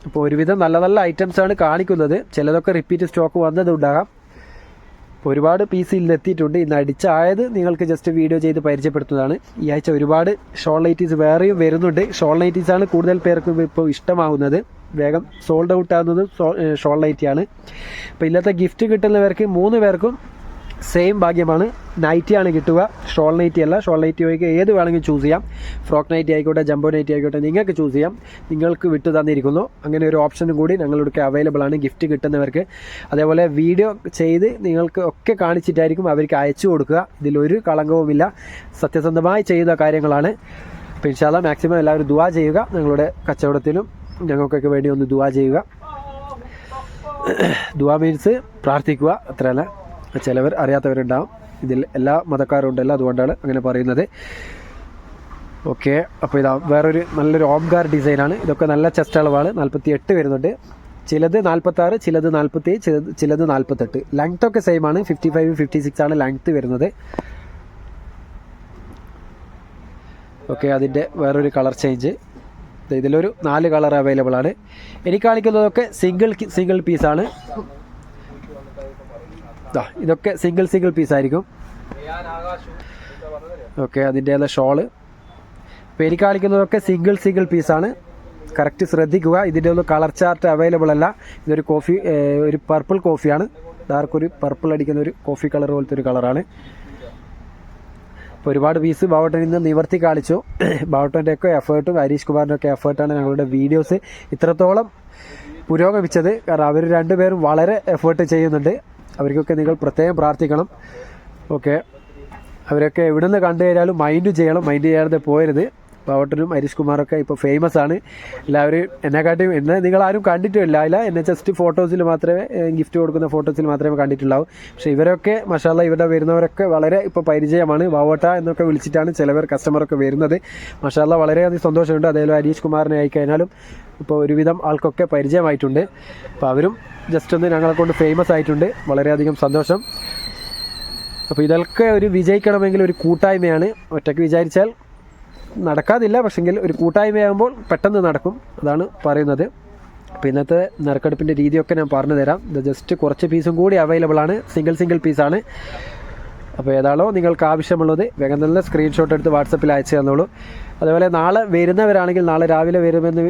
അപ്പോൾ ഒരുവിധം നല്ല നല്ല ഐറ്റംസ് ആണ് കാണിക്കുന്നത്. ചിലതൊക്കെ റിപ്പീറ്റ് സ്റ്റോക്ക് വന്നതുണ്ടാകാം. ഒരുപാട് പീസ് ഇന്ന് എത്തിയിട്ടുണ്ട്. ഇന്ന് അടിച്ചായത് നിങ്ങൾക്ക് ജസ്റ്റ് വീഡിയോ ചെയ്ത് പരിചയപ്പെടുത്തുന്നതാണ്. ഈ ആഴ്ച ഒരുപാട് ഷോൾ നൈറ്റീസ് വേറെയും വരുന്നുണ്ട്. ഷോൾ നൈറ്റീസാണ് കൂടുതൽ പേർക്കും ഇപ്പോൾ ഇഷ്ടമാവുന്നത്. വേഗം സോൾഡ് ഔട്ട് ആകുന്നത് ഷോൾ ആണ്. അപ്പോൾ ഇന്നത്തെ ഗിഫ്റ്റ് കിട്ടുന്നവർക്ക് മൂന്ന് പേർക്കും സെയിം ഭാഗ്യമാണ്. നൈറ്റിയാണ് കിട്ടുക. ഷോൾ നൈറ്റി അല്ല. ഷോൾ നൈറ്റി വഴിക്ക് ഏത് വേണമെങ്കിലും ചൂസ് ചെയ്യാം. ഫ്രോക്ക് നൈറ്റി ആയിക്കോട്ടെ ജംബോ നൈറ്റി ആയിക്കോട്ടെ നിങ്ങൾക്ക് ചൂസ് ചെയ്യാം. നിങ്ങൾക്ക് വിട്ടു തന്നിരിക്കുന്നു. അങ്ങനെ ഒരു ഓപ്ഷനും കൂടി ഞങ്ങളുടെ അവൈലബിൾ ആണ് ഗിഫ്റ്റ് കിട്ടുന്നവർക്ക്. അതേപോലെ വീഡിയോ ചെയ്ത് നിങ്ങൾക്ക് ഒക്കെ കാണിച്ചിട്ടായിരിക്കും അവർക്ക് അയച്ചു കൊടുക്കുക. ഇതിലൊരു കളങ്കവുമില്ല സത്യസന്ധമായി ചെയ്യുന്ന കാര്യങ്ങളാണ്. അപ്പോൾ ഇൻഷാല്ല മാക്സിമം എല്ലാവരും ദുവാ ചെയ്യുക. നിങ്ങളുടെ കച്ചവടത്തിലും ഞങ്ങൾക്കൊക്കെ വേണ്ടി ഒന്ന് ദുവാ ചെയ്യുക. ദുവാ മീൻസ് പ്രാർത്ഥിക്കുക അത്രയല്ല. ചിലവർ അറിയാത്തവരുണ്ടാവും. ഇതിൽ എല്ലാ മതക്കാരും ഉണ്ടല്ലോ അതുകൊണ്ടാണ് അങ്ങനെ പറയുന്നത്. ഓക്കെ അപ്പോൾ ഇതാ വേറൊരു നല്ലൊരു ഓംകാർ ഡിസൈനാണ് ഇതൊക്കെ നല്ല ചെസ്റ്റ് അളവാണ്. നാൽപ്പത്തി എട്ട് വരുന്നുണ്ട്. ചിലത് നാൽപ്പത്താറ് ചിലത് നാൽപ്പത്തി ചിലത് ചിലത് നാൽപ്പത്തെട്ട് ലെങ്ത് ഒക്കെ സെയിം ആണ്. ഫിഫ്റ്റി ഫൈവ് ഫിഫ്റ്റി സിക്സ് ആണ് ലെങ്ത് വരുന്നത്. ഓക്കെ അതിന്റെ വേറൊരു കളർ ചേഞ്ച് ഇതിലൊരു നാല് കളർ അവൈലബിൾ ആണ്. എനിക്ക് കാണിക്കുന്നതൊക്കെ സിംഗിൾ സിംഗിൾ പീസാണ് ഇതൊക്കെ സിംഗിൾ സിംഗിൾ പീസ് ആയിരിക്കും. ഓക്കെ അതിന്റെ ഷോൾ ഇപ്പോൾ എനിക്ക് കാണിക്കുന്നതൊക്കെ സിംഗിൾ സിംഗിൾ പീസാണ് കറക്റ്റ് ശ്രദ്ധിക്കുക. ഇതിന്റെ ഒന്നും കളർ ചാർട്ട് അവൈലബിൾ അല്ല. ഇതൊരു കോഫി ഒരു പർപ്പിൾ കോഫിയാണ് ഡാർക്ക് ഒരു പർപ്പിൾ അടിക്കുന്ന ഒരു കോഫി കളർ പോലത്തെ ഒരു കളറാണ് ഒരുപാട് പീസ് ബാവട്ടനിൽ നിന്ന് നിവർത്തി കാണിച്ചു. ഒക്കെ എഫേർട്ടും ഹരീഷ് കുമാറിന്റെ ഒക്കെ എഫേർട്ടാണ് ഞങ്ങളുടെ വീഡിയോസ് ഇത്രത്തോളം പുരോഗമിച്ചത്. കാരണം അവർ രണ്ടുപേരും വളരെ എഫേർട്ട് ചെയ്യുന്നുണ്ട്. അവർക്കൊക്കെ നിങ്ങൾ പ്രത്യേകം പ്രാർത്ഥിക്കണം. ഓക്കെ അവരൊക്കെ എവിടെ നിന്ന് കണ്ടു കഴിഞ്ഞാലും മൈൻഡ് ചെയ്യണം. മൈൻഡ് ചെയ്യാതെ പോയരുത്. ബാവട്ടനും ഹരീഷ് കുമാറൊക്കെ ഇപ്പോൾ ഫേമസ് ആണ്. എല്ലാവരും എന്നെക്കാട്ടിയും എന്നെ നിങ്ങൾ ആരും കണ്ടിട്ടില്ല. ഇല്ല എന്നെ ജസ്റ്റ് ഫോട്ടോസിൽ മാത്രമേ ഗിഫ്റ്റ് കൊടുക്കുന്ന ഫോട്ടോസിൽ മാത്രമേ കണ്ടിട്ടുള്ളൂ പക്ഷേ ഇവരൊക്കെ മഷാല ഇവിടെ വരുന്നവരൊക്കെ വളരെ ഇപ്പോൾ പരിചയമാണ്. വാവോട്ട എന്നൊക്കെ വിളിച്ചിട്ടാണ് ചിലവർ കസ്റ്റമറൊക്കെ വരുന്നത്. മഷാല വളരെയധികം സന്തോഷമുണ്ട്. അതേപോലെ ഹരീഷ് കുമാറിനെ ആയിക്കഴിഞ്ഞാലും ഇപ്പോൾ ഒരുവിധം ആൾക്കൊക്കെ പരിചയമായിട്ടുണ്ട്. അപ്പോൾ അവരും ജസ്റ്റ് ഒന്ന് ഞങ്ങളെ കൊണ്ട് ഫേമസ് ആയിട്ടുണ്ട്. വളരെയധികം സന്തോഷം. അപ്പോൾ ഇതൊക്കെ ഒരു വിജയിക്കണമെങ്കിൽ ഒരു കൂട്ടായ്മയാണ്. ഒറ്റയ്ക്ക് വിചാരിച്ചാൽ നടക്കാതില്ല പക്ഷെങ്കിൽ ഒരു കൂട്ടായ്മയാകുമ്പോൾ പെട്ടെന്ന് നടക്കും അതാണ് പറയുന്നത്. അപ്പോൾ ഇന്നത്തെ നറുക്കെടുപ്പിന്റെ രീതിയൊക്കെ ഞാൻ പറഞ്ഞു തരാം. ഇത് ജസ്റ്റ് കുറച്ച് പീസും കൂടി അവൈലബിൾ ആണ്. സിംഗിൾ സിംഗിൾ പീസാണ് അപ്പോൾ ഏതാണോ നിങ്ങൾക്ക് ആവശ്യമുള്ളത് വേഗം തന്നെ സ്ക്രീൻഷോട്ട് എടുത്ത് വാട്സപ്പിൽ അയച്ചു തന്നോളൂ. അതുപോലെ നാളെ വരുന്നവരാണെങ്കിൽ നാളെ രാവിലെ വരുമെന്ന്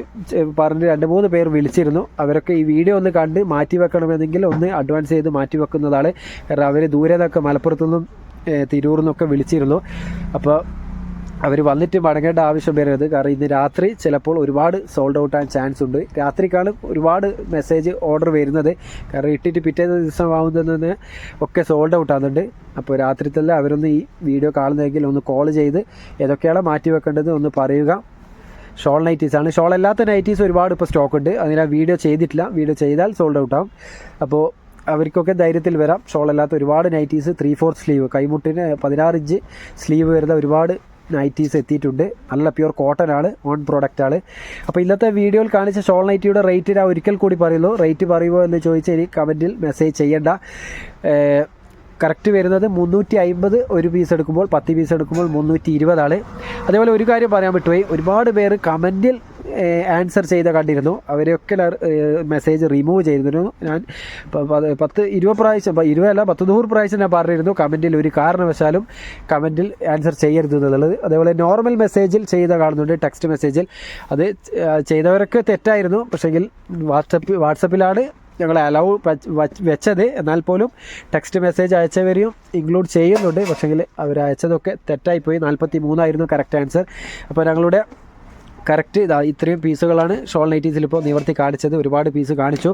പറഞ്ഞ് രണ്ട് മൂന്ന് പേർ വിളിച്ചിരുന്നു. അവരൊക്കെ ഈ വീഡിയോ ഒന്ന് കണ്ട് മാറ്റി വെക്കണമെന്നെങ്കിൽ ഒന്ന് അഡ്വാൻസ് ചെയ്ത് മാറ്റി വെക്കുന്നതാണ്. കാരണം അവർ ദൂരെ നിന്നൊക്കെ മലപ്പുറത്തുനിന്നും നിന്നും തിരൂർ നിന്നൊക്കെ വിളിച്ചിരുന്നു. അപ്പോൾ അവർ വന്നിട്ട് മടങ്ങേണ്ട ആവശ്യം വരരുത്. കാരണം ഇന്ന് രാത്രി ചിലപ്പോൾ ഒരുപാട് സോൾഡ് ഔട്ട് ആകാൻ ചാൻസ് ഉണ്ട്. രാത്രിക്കാണ് ഒരുപാട് മെസ്സേജ് ഓർഡർ വരുന്നത്. കാരണം ഇട്ടിട്ട് പിറ്റേ ദിവസം ആവുന്നതെന്ന് ഒക്കെ സോൾഡ് ഔട്ട് ആകുന്നുണ്ട് അപ്പോൾ രാത്രി തന്നെ അവരൊന്ന് ഈ വീഡിയോ കാണുന്നതെങ്കിൽ ഒന്ന് കോൾ ചെയ്ത് ഏതൊക്കെയാണ് മാറ്റി വെക്കേണ്ടത് ഒന്ന് പറയുക. ഷോൾ നൈറ്റീസ് ആണ്. ഷോൾ അല്ലാത്ത നൈറ്റീസ് ഒരുപാട് ഇപ്പോൾ സ്റ്റോക്ക് ഉണ്ട്. അതിന് വീഡിയോ ചെയ്തിട്ടില്ല. വീഡിയോ ചെയ്താൽ സോൾഡ് ഔട്ട് ആവും. അപ്പോൾ അവർക്കൊക്കെ ധൈര്യത്തിൽ വരാം. ഷോൾ അല്ലാത്ത ഒരുപാട് നൈറ്റീസ് ത്രീ ഫോർത്ത് സ്ലീവ് കൈമുട്ടിന് പതിനാറ് ഇഞ്ച് സ്ലീവ് വരുന്ന ഒരുപാട് നൈറ്റീസ് എത്തിയിട്ടുണ്ട്. നല്ല പ്യുവർ കോട്ടൺ ആണ് ഓൺ പ്രോഡക്റ്റ് ആണ്. അപ്പോൾ ഇന്നത്തെ വീഡിയോയിൽ കാണിച്ച ഷോൾ നൈറ്റിയുടെ റേറ്റ് ഞാൻ ഒരിക്കൽ കൂടി പറയുന്നു. റേറ്റ് പറയുമോ എന്ന് ചോദിച്ചാൽ എനിക്ക് കമന്റിൽ മെസ്സേജ് ചെയ്യേണ്ട. കറക്റ്റ് വരുന്നത് മുന്നൂറ്റി അമ്പത് ഒരു പീസ് എടുക്കുമ്പോൾ പത്ത് പീസ് എടുക്കുമ്പോൾ മുന്നൂറ്റി ഇരുപതാണ് അതേപോലെ ഒരു കാര്യം പറയാൻ പറ്റുമായി ഒരുപാട് പേര് കമന്റിൽ ആൻസർ ചെയ്ത കണ്ടിരുന്നു. അവരെയൊക്കെ മെസ്സേജ് റിമൂവ് ചെയ്തിരുന്നു. ഞാൻ പത്ത് ഇരുപത് പ്രാവശ്യം ഇരുപതല്ല പത്ത് നൂറ് പ്രാവശ്യം ഞാൻ പറഞ്ഞിരുന്നു. കമന്റിൽ ഒരു കാരണവശാലും കമന്റിൽ ആൻസർ ചെയ്യരുത് എന്നുള്ളത്. അതേപോലെ നോർമൽ മെസ്സേജിൽ ചെയ്ത കാണുന്നുണ്ട് ടെക്സ്റ്റ് മെസ്സേജിൽ അത് ചെയ്തവരൊക്കെ തെറ്റായിരുന്നു. പക്ഷേങ്കിൽ വാട്സപ്പ് വാട്സപ്പിലാണ് ഞങ്ങൾ അലൗ വെച്ചത്. എന്നാൽ പോലും ടെക്സ്റ്റ് മെസ്സേജ് അയച്ചവരെയും ഇൻക്ലൂഡ് ചെയ്യുന്നുണ്ട്. പക്ഷേങ്കിൽ അവർ അയച്ചതൊക്കെ തെറ്റായിപ്പോയി. നാൽപ്പത്തി മൂന്നായിരുന്നു കറക്റ്റ് ആൻസർ അപ്പോൾ ഞങ്ങളുടെ കറക്റ്റ് ഇതാ ഇത്രയും പീസുകളാണ് ഷോൾ നൈറ്റീസിൽ ഇപ്പോൾ നിവർത്തി കാണിച്ചത്. ഒരുപാട് പീസ് കാണിച്ചു.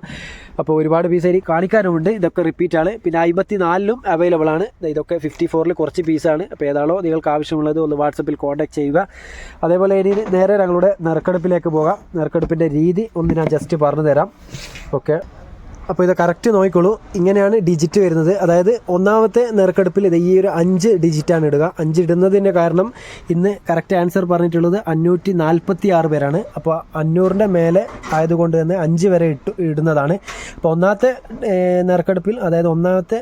അപ്പോൾ ഒരുപാട് പീസ് ഇനി കാണിക്കാനുമുണ്ട്. ഇതൊക്കെ റിപ്പീറ്റ് ആണ്. പിന്നെ അമ്പത്തി നാലിലും അവൈലബിൾ ആണ് ഇതൊക്കെ ഫിഫ്റ്റി ഫോറിൽ കുറച്ച് പീസാണ്. അപ്പോൾ ഏതാണോ നിങ്ങൾക്ക് ആവശ്യമുള്ളത് ഒന്ന് വാട്സപ്പിൽ കോൺടാക്ട് ചെയ്യുക. അതേപോലെ ഇനി നേരെ ഞങ്ങളുടെ നറുക്കെടുപ്പിലേക്ക് പോകാം. നറുക്കെടുപ്പിന്റെ രീതി ഒന്ന് ഞാൻ ജസ്റ്റ് പറഞ്ഞു തരാം ഓക്കെ അപ്പോൾ ഇത് കറക്റ്റ് നോക്കിക്കോളൂ. ഇങ്ങനെയാണ് ഡിജിറ്റ് വരുന്നത്. അതായത് ഒന്നാമത്തെ നെറുക്കെടുപ്പിൽ ഇത് ഈ ഒരു അഞ്ച് ഡിജിറ്റാണ് ഇടുക. അഞ്ച് ഇടുന്നതിന്റെ കാരണം ഇന്ന് കറക്റ്റ് ആൻസർ പറഞ്ഞിട്ടുള്ളത് അഞ്ഞൂറ്റി നാൽപ്പത്തി ആറ് പേരാണ്. അപ്പോൾ അഞ്ഞൂറിന്റെ മേലെ ആയതുകൊണ്ട് തന്നെ അഞ്ച് വരെ ഇട്ടു ഇടുന്നതാണ്. അപ്പോൾ ഒന്നാമത്തെ നെറുക്കെടുപ്പിൽ അതായത് ഒന്നാമത്തെ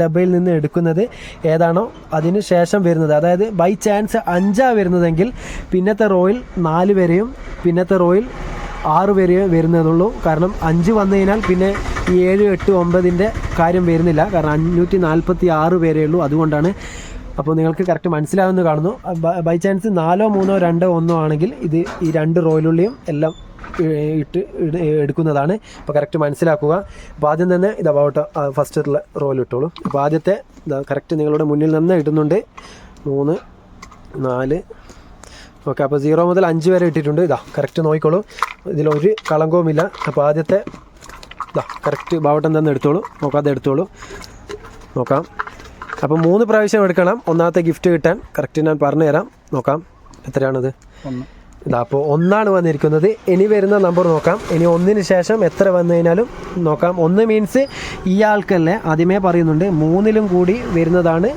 ഡബയിൽ നിന്ന് എടുക്കുന്നത് ഏതാണോ അതിന് ശേഷം വരുന്നത്. അതായത് ബൈ ചാൻസ് അഞ്ചാണ് വരുന്നതെങ്കിൽ പിന്നത്തെ റോയിൽ നാല് വരെയും പിന്നത്തെ റോയിൽ ആറ് പേര് വരുന്നതുള്ളൂ. കാരണം അഞ്ച് വന്നു കഴിഞ്ഞാൽ പിന്നെ ഈ ഏഴ് എട്ട് ഒമ്പതിന്റെ കാര്യം വരുന്നില്ല. കാരണം അഞ്ഞൂറ്റി നാൽപ്പത്തി ആറ് പേരേ ഉള്ളൂ. അതുകൊണ്ടാണ് അപ്പോൾ നിങ്ങൾക്ക് കറക്റ്റ് മനസ്സിലാവുമെന്ന് കാണുന്നു. ബൈ ചാൻസ് നാലോ മൂന്നോ രണ്ടോ ഒന്നോ ആണെങ്കിൽ ഇത് ഈ രണ്ട് റോയിലുള്ളിയും എല്ലാം ഇട്ട് എടുക്കുന്നതാണ്. അപ്പോൾ കറക്റ്റ് മനസ്സിലാക്കുക. അപ്പോൾ ആദ്യം തന്നെ ഇത് അബൌട്ട് ഫസ്റ്റുള്ള റോയിൽ ഇട്ടോളൂ. അപ്പോൾ ആദ്യത്തെ കറക്റ്റ് നിങ്ങളുടെ മുന്നിൽ നിന്ന് ഇടുന്നുണ്ട്. മൂന്ന് നാല് ഓക്കെ അപ്പോൾ സീറോ മുതൽ അഞ്ച് വരെ ഇട്ടിട്ടുണ്ട്. ഇതാ കറക്റ്റ് നോക്കിക്കോളൂ. ഇതിലൊരു കളങ്കവുമില്ല. അപ്പോൾ ആദ്യത്തെ ഇതാ കറക്റ്റ് ബാവട്ടം തന്നെ എടുത്തോളൂ. നോക്കാതെ എടുത്തോളൂ. നോക്കാം. അപ്പോൾ മൂന്ന് പ്രാവശ്യം എടുക്കണം. ഒന്നാമത്തെ ഗിഫ്റ്റ് കിട്ടാൻ. കറക്റ്റ് ഞാൻ പറഞ്ഞു തരാം നോക്കാം എത്രയാണത്? ഇതാ അപ്പോൾ ഒന്നാണ് വന്നിരിക്കുന്നത്. ഇനി വരുന്ന നമ്പർ നോക്കാം. ഇനി ഒന്നിന് ശേഷം എത്ര വന്നു കഴിഞ്ഞാലും നോക്കാം. ഒന്ന് മീൻസ് ഇയാൾക്കല്ലേ ആദ്യമേ പറയുന്നുണ്ട് മൂന്നിലും കൂടി വരുന്നതാണ്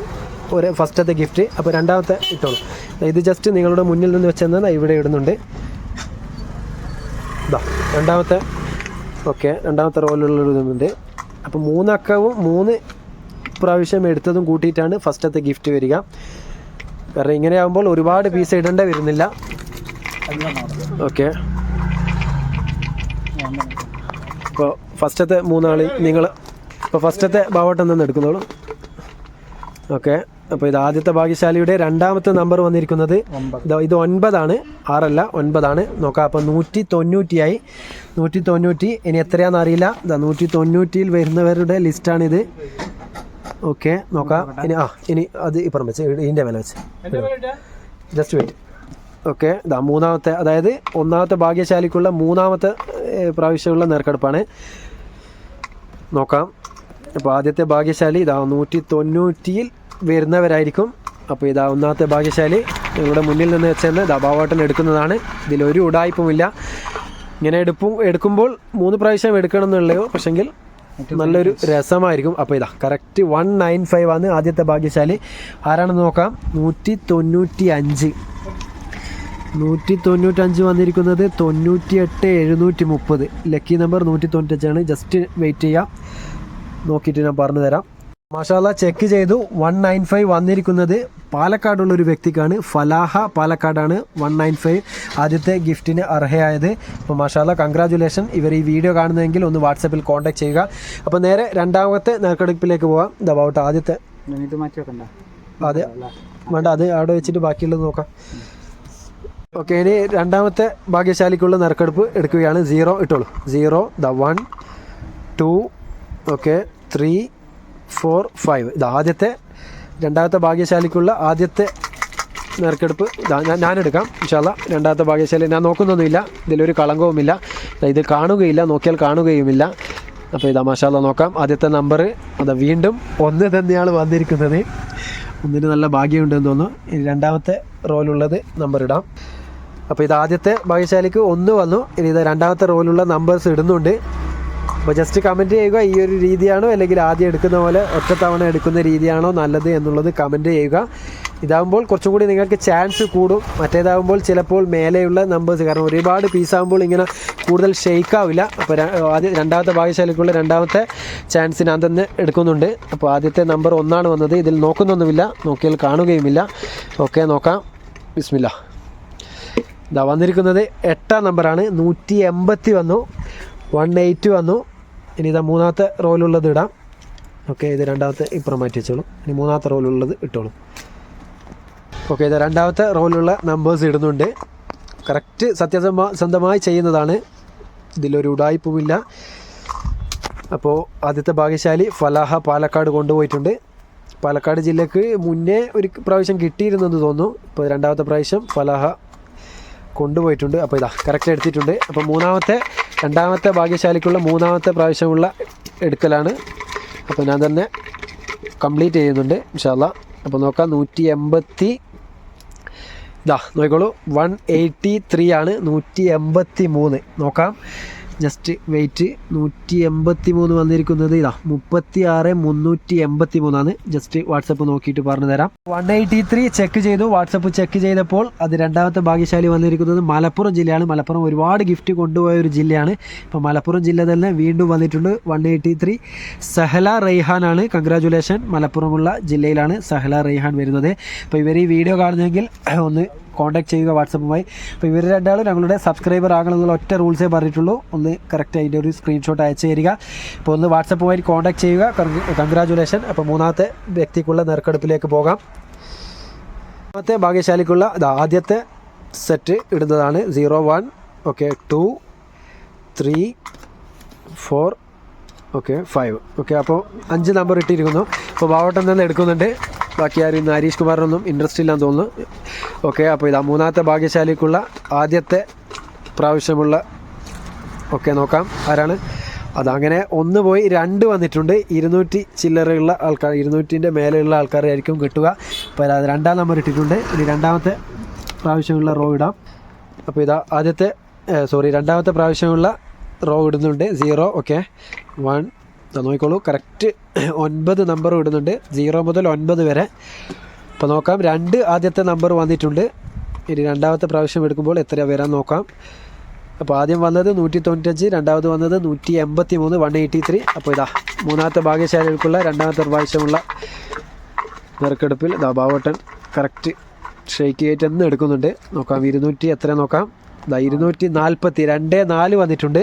ഒരു ഫസ്റ്റത്തെ ഗിഫ്റ്റ് അപ്പോൾ രണ്ടാമത്തെ ഇട്ടോളൂ. ഇത് ജസ്റ്റ് നിങ്ങളുടെ മുന്നിൽ നിന്ന് വെച്ചെന്നാൽ ഇവിടെ ഇടുന്നുണ്ട്. ഇതാ രണ്ടാമത്തെ ഓക്കെ രണ്ടാമത്തെ റോളിലുള്ള ഇടുന്നുണ്ട് അപ്പോൾ മൂന്നക്കവും മൂന്ന് പ്രാവശ്യം എടുത്തതും കൂട്ടിയിട്ടാണ് ഫസ്റ്റത്തെ ഗിഫ്റ്റ് വരിക. കാരണം ഇങ്ങനെയാകുമ്പോൾ ഒരുപാട് പീസ് ഇടേണ്ട വരുന്നില്ല. ഓക്കെ അപ്പോൾ ഫസ്റ്റത്തെ മൂന്നാളി നിങ്ങൾ ഇപ്പോൾ ഫസ്റ്റത്തെ ബാവട്ടം നിന്ന് എടുക്കുന്നോളൂ. ഓക്കെ അപ്പോൾ ഇത് ആദ്യത്തെ ഭാഗ്യശാലിയുടെ രണ്ടാമത്തെ നമ്പർ വന്നിരിക്കുന്നത് ഇതാ ഒൻപതാണ് ആറല്ല ഒൻപതാണ്. നോക്കാം അപ്പോൾ നൂറ്റി തൊണ്ണൂറ്റിയായി നൂറ്റി തൊണ്ണൂറ്റി ഇനി എത്രയാണെന്ന് അറിയില്ല. ഇതാ നൂറ്റി തൊണ്ണൂറ്റിയിൽ വരുന്നവരുടെ ലിസ്റ്റാണിത് ഓക്കെ നോക്കാം. ഇനി ആ ഇനി അത് ഇപ്പുറം വെച്ച് ഇതിന്റെ വില വെച്ച്. ജസ്റ്റ് വെയിറ്റ് ഓക്കെ ഇതാ മൂന്നാമത്തെ അതായത് ഒന്നാമത്തെ ഭാഗ്യശാലിക്കുള്ള മൂന്നാമത്തെ പ്രാവശ്യമുള്ള നേർക്കെടുപ്പാണ്. നോക്കാം. അപ്പോൾ ആദ്യത്തെ ഭാഗ്യശാലി ഇതാ നൂറ്റി തൊണ്ണൂറ്റിയിൽ വരുന്നവരായിരിക്കും. അപ്പോൾ ഇതാ ഒന്നാമത്തെ ഭാഗ്യശാലി. നിങ്ങളുടെ മുന്നിൽ നിന്ന് വെച്ചെന്ന് ദബാവോട്ടൻ ബാവാട്ടൻ എടുക്കുന്നതാണ്. ഇതിലൊരു ഉടായ്പുമില്ല ഇങ്ങനെ എടുപ്പും എടുക്കുമ്പോൾ മൂന്ന് പ്രാവശ്യം എടുക്കണം എന്നുള്ളയോ പക്ഷെങ്കിൽ നല്ലൊരു രസമായിരിക്കും. അപ്പോൾ ഇതാ കറക്റ്റ് വൺ നയൻ ഫൈവ് ആണ് ആദ്യത്തെ ഭാഗ്യശാലി. ആരാണെന്ന് നോക്കാം? നൂറ്റി തൊണ്ണൂറ്റി അഞ്ച് നൂറ്റി തൊണ്ണൂറ്റഞ്ച് വന്നിരിക്കുന്നത് തൊണ്ണൂറ്റി എട്ട് എഴുന്നൂറ്റി മുപ്പത് ലക്കി നമ്പർ നൂറ്റി തൊണ്ണൂറ്റഞ്ചാണ് ജസ്റ്റ് വെയിറ്റ് ചെയ്യാം. നോക്കിയിട്ട് ഞാൻ പറഞ്ഞു തരാം മാഷാല്ല ചെക്ക് ചെയ്തു. വൺ നയൻ ഫൈവ് വന്നിരിക്കുന്നത് പാലക്കാടുള്ള ഒരു വ്യക്തിക്കാണ്. ഫലാഹ പാലക്കാടാണ് വൺ നയൻ ഫൈവ് ആദ്യത്തെ ഗിഫ്റ്റിന് അർഹയായത്. അപ്പോൾ മാഷാല്ല കൺഗ്രാജുലേഷൻ ഇവർ ഈ വീഡിയോ കാണുന്നതെങ്കിൽ ഒന്ന് വാട്സപ്പിൽ കോൺടാക്ട് ചെയ്യുക. അപ്പോൾ നേരെ രണ്ടാമത്തെ നറുക്കെടുപ്പിലേക്ക് പോകാം ഇതാ ബൗട്ട് ആദ്യത്തെ അതെ. വേണ്ട അത് അവിടെ വെച്ചിട്ട് ബാക്കിയുള്ളത് നോക്കാം. ഓക്കെ ഇനി രണ്ടാമത്തെ ഭാഗ്യശാലിക്കുള്ള നറുക്കെടുപ്പ് എടുക്കുകയാണ്. സീറോ ഇട്ടോളൂ. Zero the one two okay three four five ഇത് ആദ്യത്തെ രണ്ടാമത്തെ ഭാഗ്യശാലിക്കുള്ള ആദ്യത്തെ നറുക്കെടുപ്പ് ഞാനെടുക്കാം. ഇൻഷാല്ല രണ്ടാമത്തെ ഭാഗ്യശാലി ഞാൻ നോക്കുന്നൊന്നുമില്ല. ഇതിലൊരു കളങ്കവുമില്ല. ഇത് കാണുകയില്ല. നോക്കിയാൽ കാണുകയുമില്ല. അപ്പോൾ ഇതാ മാഷാല്ല നോക്കാം. ആദ്യത്തെ നമ്പർ അത് വീണ്ടും ഒന്ന് തന്നെയാണ് വന്നിരിക്കുന്നത്. ഒന്നിന് നല്ല ഭാഗ്യമുണ്ടെന്ന് തോന്നുന്നു. രണ്ടാമത്തെ റോലുള്ളത് നമ്പർ ഇടാം. അപ്പോൾ ഇത് ആദ്യത്തെ ഭാഗ്യശാലിക്ക് ഒന്ന് വന്നു. ഇനി ഇത് രണ്ടാമത്തെ റോലുള്ള നമ്പേഴ്സ് ഇടുന്നുണ്ട്. അപ്പോൾ ജസ്റ്റ് കമന്റ് ചെയ്യുക. ഈ ഒരു രീതിയാണോ? അല്ലെങ്കിൽ ആദ്യം എടുക്കുന്ന പോലെ ഒറ്റത്തവണ എടുക്കുന്ന രീതിയാണോ നല്ലത് എന്നുള്ളത് കമന്റ് ചെയ്യുക. ഇതാകുമ്പോൾ കുറച്ചും കൂടി നിങ്ങൾക്ക് ചാൻസ് കൂടും. മറ്റേതാകുമ്പോൾ ചിലപ്പോൾ മേലെയുള്ള നമ്പേഴ്സ് കാരണം ഒരുപാട് പീസാകുമ്പോൾ ഇങ്ങനെ കൂടുതൽ ഷെയ്ക്ക് ആവില്ല. അപ്പോൾ ആദ്യം രണ്ടാമത്തെ ഭാഗ്യശാലിക്കുള്ള രണ്ടാമത്തെ ചാൻസ് ഞാൻ തന്നെ എടുക്കുന്നുണ്ട്. അപ്പോൾ ആദ്യത്തെ നമ്പർ ഒന്നാണ് വന്നത്. ഇതിൽ നോക്കുന്നൊന്നുമില്ല. നോക്കിയാൽ കാണുകയുമില്ല. ഓക്കെ നോക്കാം. ബിസ്മില്ല. ഇതാ വന്നിരിക്കുന്നത് എട്ടാം നമ്പറാണ് നൂറ്റി എൺപത്തി വന്നു. വൺ എയ്റ്റ് വന്നു. ഇനി ഇതാ മൂന്നാമത്തെ റോലുള്ളത് ഇടാം. ഓക്കെ ഇത് രണ്ടാമത്തെ ഇപ്പുറം മാറ്റി വെച്ചോളൂ. ഇനി മൂന്നാമത്തെ റോലുള്ളത് ഇട്ടോളൂ. ഓക്കെ ഇത് രണ്ടാമത്തെ റോലുള്ള നമ്പേഴ്സ് ഇടുന്നുണ്ട്. കറക്റ്റ് സത്യസന്ധമായി ചെയ്യുന്നതാണ്. ഇതിലൊരു ഉടായ്പുമില്ല അപ്പോൾ ആദ്യത്തെ ഭാഗ്യശാലി ഫലാഹ പാലക്കാട് കൊണ്ടുപോയിട്ടുണ്ട്. പാലക്കാട് ജില്ലയ്ക്ക് മുന്നേ ഒരു പ്രാവശ്യം കിട്ടിയിരുന്നെന്ന് തോന്നുന്നു. ഇപ്പോൾ രണ്ടാമത്തെ പ്രാവശ്യം ഫലാഹ കൊണ്ടുപോയിട്ടുണ്ട്. അപ്പോൾ ഇതാ കറക്റ്റ് എടുത്തിട്ടുണ്ട്. അപ്പോൾ മൂന്നാമത്തെ രണ്ടാമത്തെ ഭാഗ്യശാലിക്കുള്ള മൂന്നാമത്തെ പ്രാവശ്യമുള്ള എടുക്കലാണ്. അപ്പോൾ ഞാൻ തന്നെ കംപ്ലീറ്റ് ചെയ്യുന്നുണ്ട് ഇൻഷാല്ല അപ്പോൾ നോക്കാം നൂറ്റി എൺപത്തി ഇതാ നോക്കിക്കോളൂ. വൺ എയ്റ്റി ത്രീ ആണ് നൂറ്റി എൺപത്തി മൂന്ന് നോക്കാം. ജസ്റ്റ് വെയിറ്റ് നൂറ്റി എൺപത്തി മൂന്ന് വന്നിരിക്കുന്നത് ഇതാ. മുപ്പത്തി ആറ് മുന്നൂറ്റി എൺപത്തി മൂന്നാണ് ജസ്റ്റ് വാട്സപ്പ് നോക്കിയിട്ട് പറഞ്ഞു തരാം. വൺ എയ്റ്റി ത്രീ ചെക്ക് ചെയ്തു. വാട്സപ്പ് ചെക്ക് ചെയ്തപ്പോൾ അത് രണ്ടാമത്തെ ഭാഗ്യശാലി വന്നിരിക്കുന്നത് മലപ്പുറം ജില്ലയാണ്. മലപ്പുറം ഒരുപാട് ഗിഫ്റ്റ് കൊണ്ടുപോയ ഒരു ജില്ലയാണ്. ഇപ്പോൾ മലപ്പുറം ജില്ല തന്നെ വീണ്ടും വന്നിട്ടുണ്ട്. വൺ എയ്റ്റി ത്രീ സഹല റെയ്ഹാനാണ് കൺഗ്രാജുലേഷൻ മലപ്പുറമുള്ള ജില്ലയിലാണ് സഹല റെയ്ഹാൻ വരുന്നത്. അപ്പോൾ ഇവർ ഈ വീഡിയോ കാണുന്നെങ്കിൽ ഒന്ന് കോൺടാക്ട് ചെയ്യുക വാട്സപ്പുമായി. അപ്പോൾ ഇവർ രണ്ടാളും ഞങ്ങളുടെ സബ്സ്ക്രൈബർ ആകണം എന്നുള്ള ഒറ്റ റൂൾസേ പറഞ്ഞിട്ടുള്ളൂ. ഒന്ന് കറക്റ്റ് അതിന്റെ ഒരു സ്ക്രീൻഷോട്ട് അയച്ചു തരിക. അപ്പോൾ ഒന്ന് വാട്സപ്പുമായി കോൺടാക്ട് ചെയ്യുക. കൺഗ്രാജുലേഷൻ അപ്പോൾ മൂന്നാമത്തെ വ്യക്തിക്കുള്ള നെറുക്കെടുപ്പിലേക്ക് പോകാം. മൂന്നാമത്തെ ഭാഗ്യശാലിക്കുള്ള ആദ്യത്തെ സെറ്റ് ഇടുന്നതാണ്. Zero one okay two three four okay five okay അപ്പോൾ അഞ്ച് നമ്പർ ഇട്ടിരിക്കുന്നു. അപ്പോൾ ബാവട്ടം തന്നെ എടുക്കുന്നുണ്ട്. ബാക്കി ആരും ഇന്ന് ഹരീഷ് കുമാറിനൊന്നും ഇൻട്രസ്റ്റ് ഇല്ലാന്ന് തോന്നുന്നു. ഓക്കെ അപ്പോൾ ഇതാ മൂന്നാമത്തെ ഭാഗ്യശാലിക്കുള്ള ആദ്യത്തെ പ്രാവശ്യമുള്ള ഓക്കെ നോക്കാം ആരാണ്. അതങ്ങനെ ഒന്ന് പോയി രണ്ട് വന്നിട്ടുണ്ട്. ഇരുന്നൂറ്റി ചില്ലറയുള്ള ആൾക്കാർ ഇരുന്നൂറ്റിന്റെ മേലെയുള്ള ആൾക്കാരായിരിക്കും കിട്ടുക. അപ്പോൾ അത് രണ്ടാം നമ്പർ ഇട്ടിട്ടുണ്ട്. ഇനി രണ്ടാമത്തെ പ്രാവശ്യമുള്ള റോ ഇടാം. അപ്പോൾ ഇതാ ആദ്യത്തെ സോറി രണ്ടാമത്തെ പ്രാവശ്യമുള്ള റോ ഇടുന്നുണ്ട്. സീറോ ഓക്കെ വൺ നോക്കിക്കോളൂ. കറക്റ്റ് ഒൻപത് നമ്പർ ഇടുന്നുണ്ട്. സീറോ മുതൽ ഒൻപത് വരെ. അപ്പോൾ നോക്കാം. രണ്ട് ആദ്യത്തെ നമ്പർ വന്നിട്ടുണ്ട്. ഇനി രണ്ടാമത്തെ പ്രാവശ്യം എടുക്കുമ്പോൾ എത്ര വരാൻ നോക്കാം. അപ്പോൾ ആദ്യം വന്നത് നൂറ്റി തൊണ്ണൂറ്റഞ്ച് രണ്ടാമത് വന്നത് നൂറ്റി എൺപത്തി മൂന്ന് വൺ എയ്റ്റി ത്രീ അപ്പോൾ ഇതാ മൂന്നാമത്തെ ഭാഗ്യശാലികൾക്കുള്ള രണ്ടാമത്തെ പ്രാവശ്യമുള്ള നറുക്കെടുപ്പിൽ ഇതാ ബാവട്ടൻ കറക്റ്റ് ഷെയ്ക്ക് ആയിട്ട് എന്ന് എടുക്കുന്നുണ്ട്. നോക്കാം ഇരുന്നൂറ്റി എത്ര നോക്കാം. ദാ ഇരുന്നൂറ്റി നാൽപ്പത്തി രണ്ട് നാല് വന്നിട്ടുണ്ട്.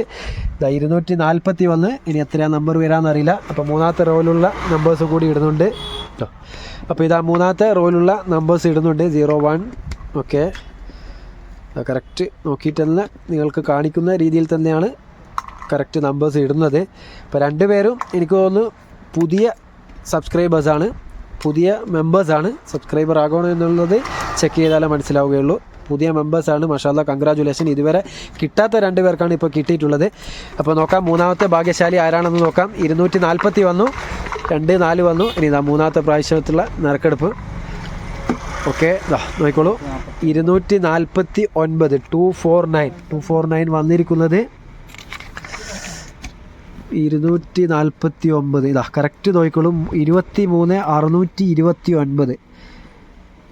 ദാ ഇരുന്നൂറ്റി നാൽപ്പത്തി വന്ന് ഇനി എത്രയാ നമ്പർ വരാമെന്നറിയില്ല അപ്പോൾ മൂന്നാമത്തെ റോയിലുള്ള നമ്പേഴ്സ് കൂടി ഇടുന്നുണ്ട്. കേട്ടോ അപ്പോൾ ഇതാ മൂന്നാമത്തെ റോയിലുള്ള നമ്പേഴ്സ് ഇടുന്നുണ്ട്. സീറോ വൺ ഓക്കെ കറക്റ്റ് നോക്കിയിട്ട് തന്നെ നിങ്ങൾക്ക് കാണിക്കുന്ന രീതിയിൽ തന്നെയാണ് കറക്റ്റ് നമ്പേഴ്സ് ഇടുന്നത്. ഇപ്പോൾ രണ്ടുപേരും എനിക്ക് തോന്നുന്നു പുതിയ സബ്സ്ക്രൈബേഴ്സാണ് പുതിയ മെമ്പേഴ്സാണ് സബ്സ്ക്രൈബർ ആകണം എന്നുള്ളത് ചെക്ക് ചെയ്താലേ മനസ്സിലാവുകയുള്ളൂ. പുതിയ മെമ്പേഴ്സാണ്. മഷാല്ല കൺഗ്രാജുലേഷൻ ഇതുവരെ കിട്ടാത്ത രണ്ട് പേർക്കാണ് ഇപ്പോൾ കിട്ടിയിട്ടുള്ളത്. അപ്പോൾ നോക്കാം മൂന്നാമത്തെ ഭാഗ്യശാലി ആരാണെന്ന് നോക്കാം. ഇരുന്നൂറ്റി നാൽപ്പത്തി വന്നു. രണ്ട് നാല് വന്നു. ഇനി ഇതാ മൂന്നാമത്തെ പ്രാവശ്യത്തുള്ള നറുക്കെടുപ്പ്. ഓക്കെ നോക്കിക്കോളൂ. ഇരുന്നൂറ്റി നാൽപ്പത്തി ഒൻപത് two four nine two four nine വന്നിരിക്കുന്നത് ഇരുന്നൂറ്റി നാൽപ്പത്തി ഒമ്പത് ഇതാ കറക്റ്റ് നോക്കിക്കോളും. ഇരുപത്തി മൂന്ന് അറുന്നൂറ്റി ഇരുപത്തി ഒൻപത്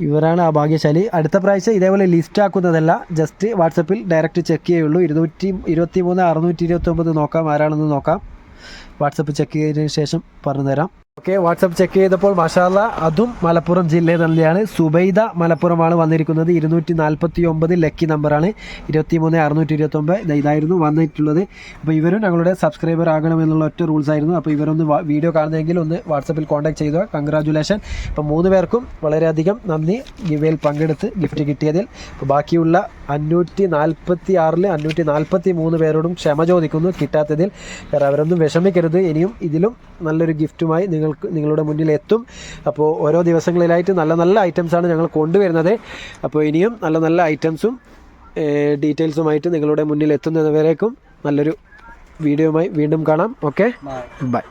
ഇവരാണ് ആ ഭാഗ്യശാലി. അടുത്ത പ്രാവശ്യം ഇതേപോലെ ലിസ്റ്റ് ആക്കുന്നതല്ല. ജസ്റ്റ് വാട്സപ്പിൽ ഡയറക്റ്റ് ചെക്ക് ചെയ്യുള്ളൂ. ഇരുന്നൂറ്റി ഇരുപത്തി മൂന്ന് അറുന്നൂറ്റി ഇരുപത്തി ഒമ്പത് നോക്കാം. ആരാണെന്ന് നോക്കാം. വാട്സപ്പ് ചെക്ക് ചെയ്തതിന് ശേഷം പറഞ്ഞു തരാം. ഓക്കെ വാട്സപ്പ് ചെക്ക് ചെയ്തപ്പോൾ മഷാല അതും മലപ്പുറം ജില്ലയിൽ തന്നെയാണ്. സുബൈദ മലപ്പുറമാണ് വന്നിരിക്കുന്നത്. ഇരുന്നൂറ്റി നാൽപ്പത്തി ഒമ്പത് ലക്കി നമ്പറാണ്. ഇരുപത്തി മൂന്ന് അറുന്നൂറ്റി ഇരുപത്തൊമ്പത് ഇതായിരുന്നു വന്നിട്ടുള്ളത്. അപ്പോൾ ഇവരും ഞങ്ങളുടെ സബ്സ്ക്രൈബർ ആകണം എന്നുള്ള ഒറ്റ റൂൾസ് ആയിരുന്നു. അപ്പോൾ ഇവരൊന്ന് വീഡിയോ കാണുന്നെങ്കിൽ ഒന്ന് വാട്സപ്പിൽ കോൺടാക്ട് ചെയ്യുക കൺഗ്രാജുലേഷൻ അപ്പോൾ മൂന്ന് പേർക്കും വളരെയധികം നന്ദി. ഗിവയിൽ പങ്കെടുത്ത് ഗിഫ്റ്റ് കിട്ടിയതിൽ. അപ്പോൾ ബാക്കിയുള്ള അഞ്ഞൂറ്റി നാൽപ്പത്തി ആറിൽ അഞ്ഞൂറ്റി നാൽപ്പത്തി മൂന്ന് പേരോടും ക്ഷമ ചോദിക്കുന്നു. കിട്ടാത്തതിൽ അവരൊന്നും വിഷമിക്കരുത്. ഇനിയും ഇതിലും നല്ലൊരു ഗിഫ്റ്റുമായി നിങ്ങൾക്ക് നിങ്ങളുടെ മുന്നിൽ എത്തും. അപ്പോൾ ഓരോ ദിവസങ്ങളിലായിട്ട് നല്ല നല്ല ഐറ്റംസാണ് ഞങ്ങൾ കൊണ്ടുവരുന്നത്. അപ്പോൾ ഇനിയും നല്ല നല്ല ഐറ്റംസും ഡീറ്റെയിൽസുമായിട്ട് നിങ്ങളുടെ മുന്നിൽ എത്തുന്നതുവരേക്കും നല്ലൊരു വീഡിയോയുമായി വീണ്ടും കാണാം. ഓക്കെ? ബൈ